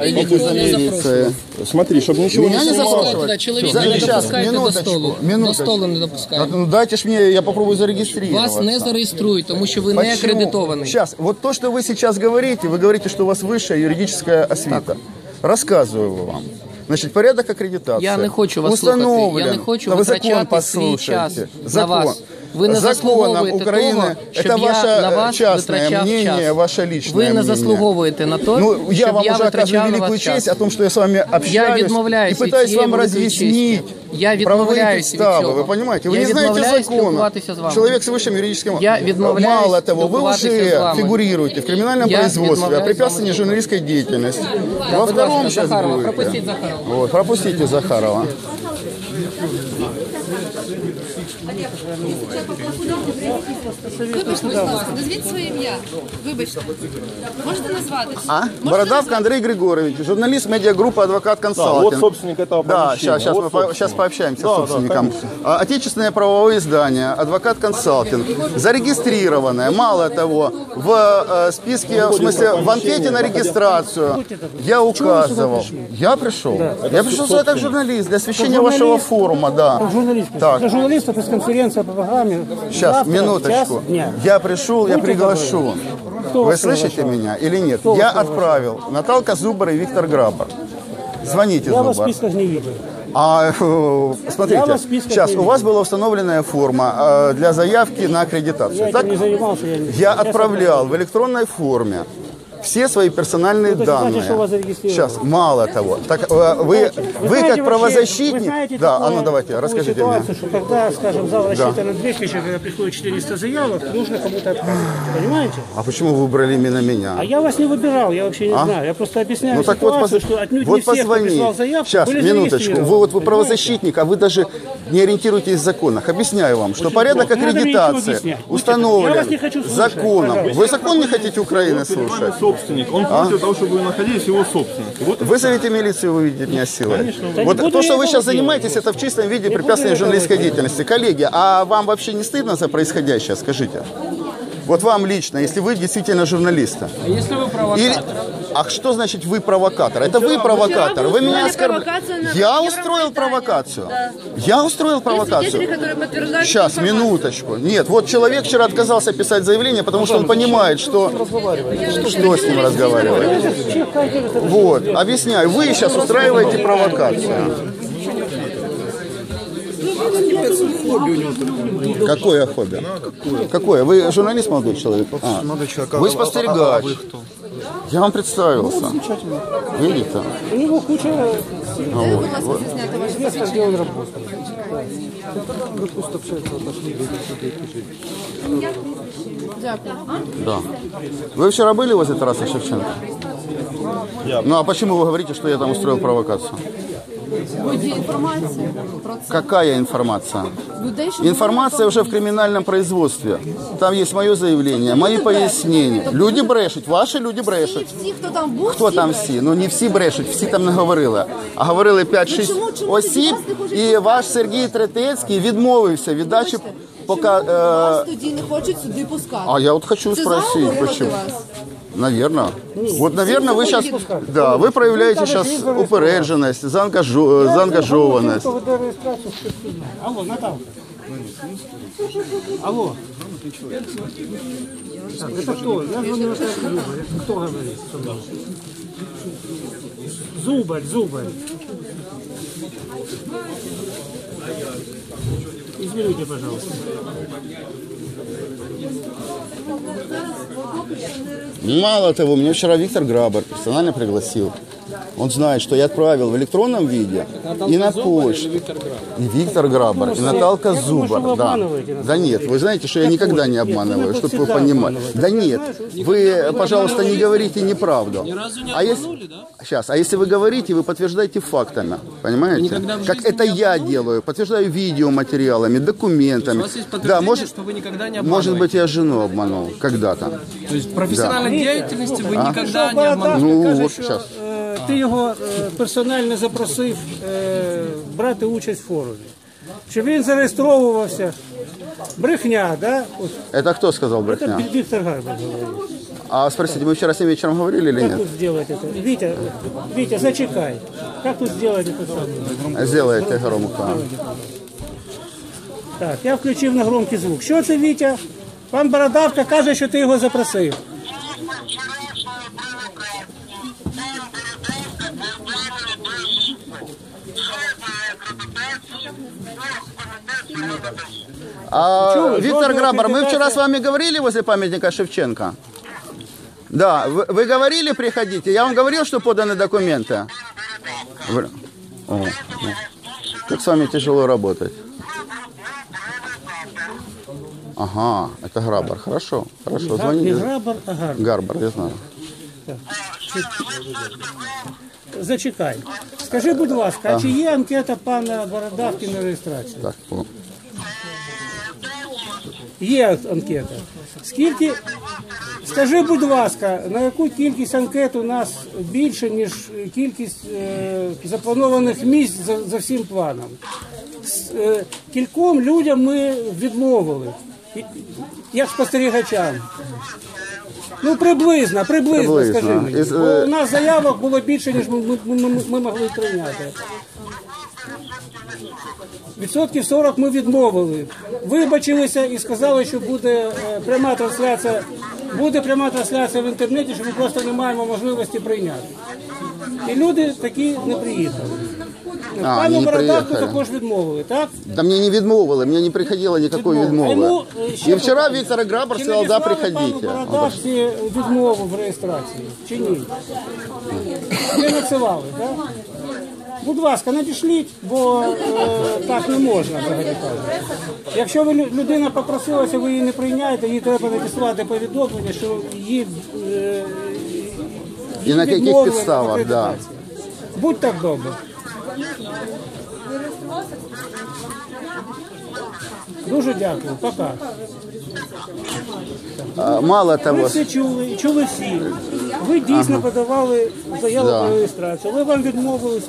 Идите за милицией. Смотри, чтобы ничего Меня не не снимало. запрашивать. Туди чоловік За- не щас, допускайте до минуточку, столу. До минуточку. столу не А, допускайте. Ну дайте ж мне, я попробую зарегистрироваться. Вас не зареєструють, тому що ви не акредитований. Сейчас, вот то, что вы сейчас говорите, вы говорите, что у вас высшая юридическая освита. Рассказываю вам. Значит, порядок аккредитации. Я не хочу вас слухати. Установлен. Я не хочу Да вы закон витрачати свій послушайте. час на Закон. вас. Ви не Законом заслуговуєте Украины, того, щоб это я ваше на э, вас частное витрачав мнение, час. ваше личное Ви не мнение. заслуговуєте на то, Ну, я щоб вам я уже витрачав оказываю на великую вас час. честь о том, что я с вами общаюсь Я и відмовляюсь від пытаюсь цієї вам великої разъяснить честі. Я правовые відмовляюсь від подставы. цього. Вы понимаете? Вы Я не знаете відмовляюсь закона. спілкуватися з вами. Человек с высшим юридическим... Я відмовляюсь Мало того, вы спілкуватися з уже вами. фигурируете в криминальном Я производстве о відмовляюсь препятствовании з вами журналистской деятельности. Да, Во будь втором ласка, сейчас Захарова, будете. пропустіть Захарова. Вот, пропустите Захарова. Вибачте, будь ласка, назвіть своє ім'я. Вибачте. Можете назватися? А? Можете Бородавка Андрей Григорьевич, журналист медиагруппы «Адвокат Да, Консалтинг». вот собственник этого Да, помещения. сейчас, сейчас вот мы по- собственник. сейчас пообщаемся Да, с да, собственником. конечно. А, Отечественное правовое издание «Адвокат Консалтинг», зарегистрированное, мало того, в э, списке, в смысле, в анкете на регистрацию я указывал. Я пришел. Я пришел сюда как журналист для освещения вашего форума, да. Журналист. Так. Для журналиста пресс-конференция по программе. Сейчас, минуточку. Я пришел, я приглашу. Вы слышите меня или нет? Я отправил Наталка Зубар и Виктор Грабар. Звоните, Я вас в Зубар. списках не видел. А, э, Я смотрите, сейчас у вас была установленная форма э, для заявки на Я аккредитацию. Так? этим не занимался. Я, не- Я отправлял в электронной форме все свои персональные Ну, это значит, данные. что вас. Сейчас, мало того. Так, э, вы, вы, знаете как вообще- правозащитник... Вы знаете да, такое- а ну давайте, такую расскажите мне. ситуацию, что когда, скажем, зал рассчитан на 200 человек, когда приходит 400 заявок, нужно кому-то отправить. Понимаете? А почему вы выбрали именно меня? А я вас не выбирал, я вообще не знаю. Я просто объясняю Ну так вот, ситуацию, поз- что отнюдь вот не все, кто позвони. прислал заявку, Сейчас, были минуточку. Вы вот вы правозащитник, а вы даже не ориентируетесь в законах. Объясняю вам, что порядок плохо. Мне ничего аккредитации установлен вас не хочу слушать, законом. пожалуйста. Вы закон не хотите Украины слушать? Собственник. Он против того, чтобы вы находились в его собственности. Вот Вызовите милицию, вы увидите меня силой. Да Вот то, что вы сейчас занимаетесь, это в чистом виде препятствие буду я журналистской деятельности. Коллеги, а вам вообще не стыдно за происходящее, скажите? Вот вам лично, если вы действительно журналисты. А ви Или... провокатор? А что значит вы провокатор? Это вы провокатор. Вы меня оскорбляете. Я устроил провокацию. Да. Я устроил свидетели, провокацию. Сейчас, минуточку. Нет, вот человек вчера отказался писать заявление, потому что он понимает, что... Что с ним разговаривать? Вот, объясняю. Вы сейчас устраиваете провокацию. Какое хобби? Какое? Вы журналист, молодой человек? А, Вы спостерегач. Я вам представился. Видите? У него куча мест, где он работает. Дякую. Да. Вы вчера были возле Тараса Шевченко? Ну а почему вы говорите, что я там устроил провокацию? Є інформація про це. Какая информация? Людей, що Информация уже в криминальном производстве. Там есть мое заявление, мои пояснения. Люди брешуть, ваші люди брешуть. всі, хто там був, Хто всі там брешуть. всі? Ну не всі брешуть, всі там не говорили. А говорили 5-6 чому- чому тоді осіб, вас не хочуть і ваш Сергій Третецький відмовився від дачі поки... Е... Вас тоді не хочуть сюди пускати. А я вот хочу Це спросить, заговор проти вас. Наверное. Вот, наверное, вы сейчас, заходите. да, вы проявляете сейчас упередженность, заангажо- заангажованность. Кто веде реєстрацію спецфільму? Алло, Наталка. Алло. Так, это кто? Я звоню Наталье Зубарь. Это кто говорит? со мной? Зубарь, Зубарь. Извините, пожалуйста. Мало того, меня вчера Виктор Грабер персонально пригласил. Он знает, что я отправил в электронном виде и на почту. И Виктор Грабер, и Наталка Я Да. да нет, вы знаете, что я никогда не вы обманываю, чтобы вы понимали. Да нет, вы, пожалуйста, не говорите неправду. А если, сейчас, а если вы говорите, вы подтверждаете фактами, понимаете? Как это я делаю, подтверждаю видеоматериалами, документами. Да, может, что вы никогда не может быть, я жену обманул когда-то. То есть в профессиональной деятельности вы никогда не обманывали? Ну, каже, от що щас. е, ти його е, персонально запросив е, брати участь в форумі. Щоб він зареєстровувався. Брехня, да? От, Это кто сказал це брехня? Віктор Гарбер говорив. А спросите, мы вчера с ним вечером говорили или Как нет? тут сделать это? Витя, Витя, зачекай. Как тут сделать это самое? Сделайте громко. Так, я включив на громкий звук. Що це, Вітя? Пан Бородавка каже, що ти його запросив. А? Виктор Грабар, мы вчера с вами говорили возле памятника Шевченко? Да, вы, вы говорили приходите? Я вам говорил, что поданы документы? Вы- О. Как с вами тяжело работать. Ага, это Грабар. Хорошо, хорошо. Не Звоните. Грабар, а Гарбар. Гарбар, я знаю. Зачекай. Скажи, будь ласка, а чи є анкета пана Бородавки на реєстрацію? Так, о. Є анкета. Скільки, скажи, будь ласка, на яку кількість анкет у нас більше, ніж кількість е, запланованих місць за, за всім планом? С- е, кільком людям ми відмовили, як спостерігачам. Ну, приблизно, приблизно, Приблизно. скажи мені. Із, е, Бо у нас заявок було більше, ніж ми, ми, ми, ми могли прийняти. Відсотків 40 ми відмовили. Вибачилися і сказали, що буде е, пряма трансляція. Буде пряма трансляція в інтернеті, що ми просто не маємо можливості прийняти. І люди такі не приїхали. А, Пану не Бородавку приїхали. також відмовили, так? Да мне не відмовили, мне не приходило никакой Відмовили. А відмови. йому, е, ще И вчера питання. Виктор Грабар Чи сказал, да, надіслали приходите. Пану Бородавці відмову в реєстрації, чи ні? Не надсилали, так? Будь ласка, надішліть, бо е, так не можна взагалі кажучи. Якщо ви лю- людина попросилася, ви її не прийняєте, їй треба надіслати повідомлення, що її, е, І на яких відмовили підставах, в да. акредитації. Будь так добре. Дуже дякую, пока. А, Мало Ви того, все чули, чули всі. Ви дійсно подавали заяву про реєстрацію, але вам відмовили.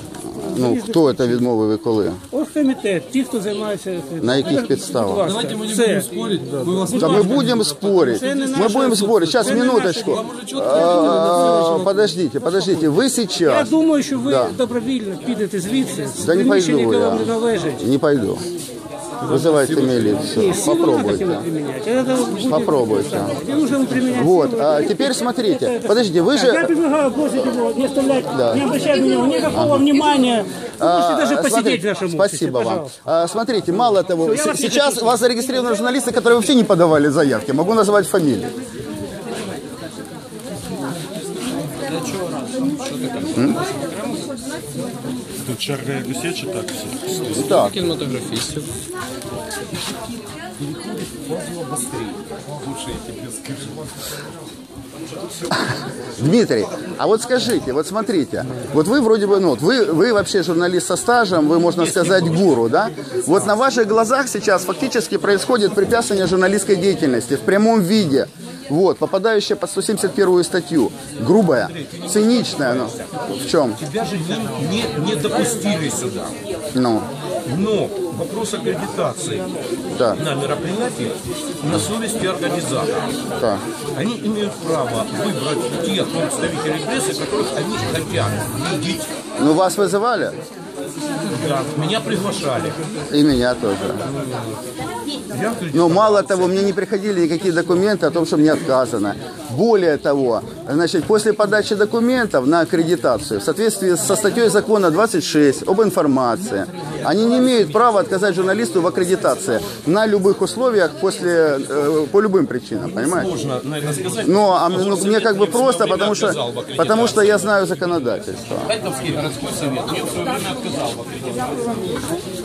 з- з ну різних- хто це відмовив і коли? Ось комітет, ті, хто займається. цим. На яких Будь підставах? ласка, Давайте мы не все. будем спорить. Мы вас Да мы будем спорить. Це не Мы наша- будем спорить. Сейчас, це не наша минуточку. діло. А, Подождите, подождите. Вы Я сейчас... думаю, що ви Да. добровільно підете звідси з Да не приміщення, пойду яке я. вам не належить. Не пойду. Вызывайте милицию. Попробуйте. будет- Попробуйте. Вот, а теперь смотрите. Подождите, вы Так, я же... предлагаю бросить его, не оставлять, Да. не обращать на него никакого внимания. Вы можете даже А, посидеть смотрите, в нашем офисе, Спасибо вам. пожалуйста. А, Смотрите, мало того, с- вас сейчас вас зарегистрированы журналисты, которые вообще не подавали заявки. Могу назвать фамилии. Тут черга як усі чи так всі? Так, кинематографистов. Дмитрий, а вот скажите, вот смотрите, вот вы вроде бы, ну, вот вы, вы вообще журналист со стажем, вы, можно сказать, гуру, да? Вот на ваших глазах сейчас фактически происходит препятствие журналистской деятельности в прямом виде. Вот, попадающая под 171 статью. Грубая, циничная, ну, в чем? Тебя же не, не, не допустили сюда. Ну, Но вопрос аккредитации да, на мероприятии на совести организатора. да. Они имеют право выбрать тех представителей прессы, которых они хотят видеть. Ну, вас вызывали? Да, меня приглашали. И меня тоже. Я. Но мало того, мне не приходили никакие документы о том, что мне отказано. Более того, значит, после подачи документов на аккредитацию, в соответствии со статьей закона 26 об информации, они не имеют права отказать журналисту в аккредитации на любых условиях после, э, по любым причинам, понимаете? Можно, наверное, сказать. Но а, ну, мне как бы просто, потому что, потому что я знаю законодательство. Харьковский городской совет мне в свое время отказал в аккредитации.